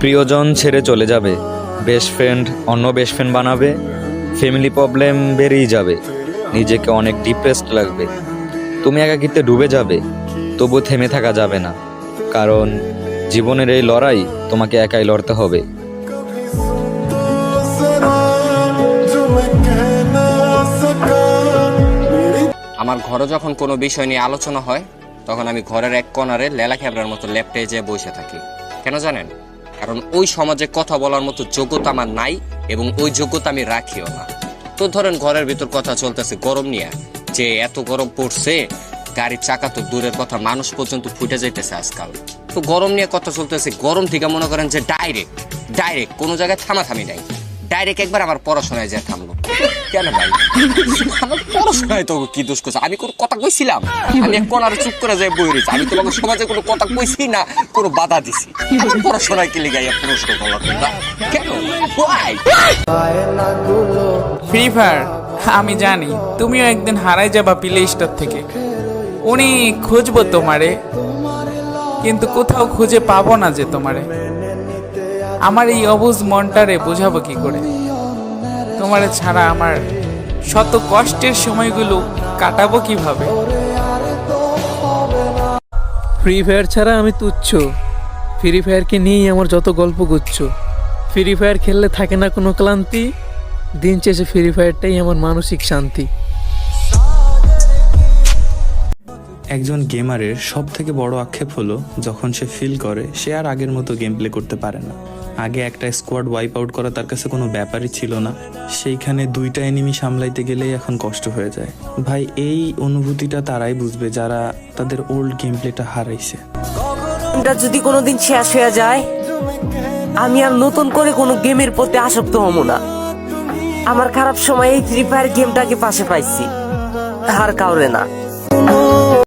প্রিয়জন ছেড়ে চলে যাবে। বেস্ট ফ্রেন্ড অন্য বেস্ট ফ্রেন্ড বানাবে। ফ্যামিলি প্রবলেম বেড়েই যাবে। নিজেকে অনেক ডিপ্রেসড লাগবে। তুমি একাকিত্বে ডুবে যাবে। তবু থেমে থাকা যাবে না। কারণ জীবনের এই লড়াই তোমাকে একাই লড়তে হবে। আমার ঘরে যখন কোনো বিষয় নিয়ে আলোচনা হয়, তখন আমি ঘরের এক কর্নারে লেলা খেবড়ার মতো ল্যাপটে যেয়ে বসে থাকি। কেন জানেন? কারণ ওই সমাজে কথা বলার মতো যোগ্যতা আমার নাই এবং ওই যোগ্যতা আমি রাখিও না। তো ধরেন ঘরের ভিতর কথা চলতেছে, গরম নিয়ে। যে এত গরম পড়ছে, গাড়ির চাকা তো দূরের কথা, মানুষ পর্যন্ত ফুটে যাইতেছে আজকাল। তো গরম নিয়ে কথা চলতেছে, গরম থেকে মনে করেন যে ডাইরেক্ট ডাইরেক্ট কোনো জায়গায় থামাথামি নাই। ডাইরেক্ট একবার আমার পড়াশোনায় যে থামলো। কেন ভাই? আমার পড়াশোনায় তো কি দোষ করছে? আমি কোনো কথা কইছিলাম? আমি এক কোনারে চুপ করে যাই বই রয়েছি। আমি তোমাকে সমাজে কোনো কথা কইছি না কোনো বাধা দিছি। আমার পড়াশোনায় কি লিগাইয়া প্রশ্ন করলাম তোমরা কেন? ফ্রি ফায়ার আমি জানি তুমিও একদিন হারাই যাবা প্লে স্টোর থেকে। উনি খুঁজবো তোমারে কিন্তু কোথাও খুঁজে পাবো না যে তোমারে। আমার এই অবুজ মনটারে বোঝাবো কি করে? তোমার ছাড়া আমার শত কষ্টের সময়গুলো কাটাবো কীভাবে? ফ্রি ফায়ার ছাড়া আমি তুচ্ছ। ফ্রি ফায়ারকে নিয়েই আমার যত গল্প গুচ্ছ। ফ্রি ফায়ার খেললে থাকে না কোনো ক্লান্তি। দিন শেষে ফ্রি ফায়ারটাই আমার মানসিক শান্তি। একজন গেমারের সব থেকে বড় আক্ষেপ হলো, যখন সে ফিল করে, সে আর আগের মতো গেম প্লে করতে পারে না। আগে একটা স্কোয়াড ওয়াইপ আউট করা তার কাছে কোনো ব্যাপারই ছিল না। সেইখানে দুইটা এনিমি সামলাইতে গেলেই এখন কষ্ট হয়ে যায়। ভাই, এই অনুভূতিটা তারাই বুঝবে যারা তাদের ওল্ড গেম প্লেটা হারাইছে যদি কোনোদিন শেষ হয়ে যায়, আমি আর নতুন করে কোনো গেমের প্রতি আসক্ত হব না। আমার খারাপ সময় এই ফ্রি ফায়ার গেমটাকে পাশে পাইছি। আর কাউরে না।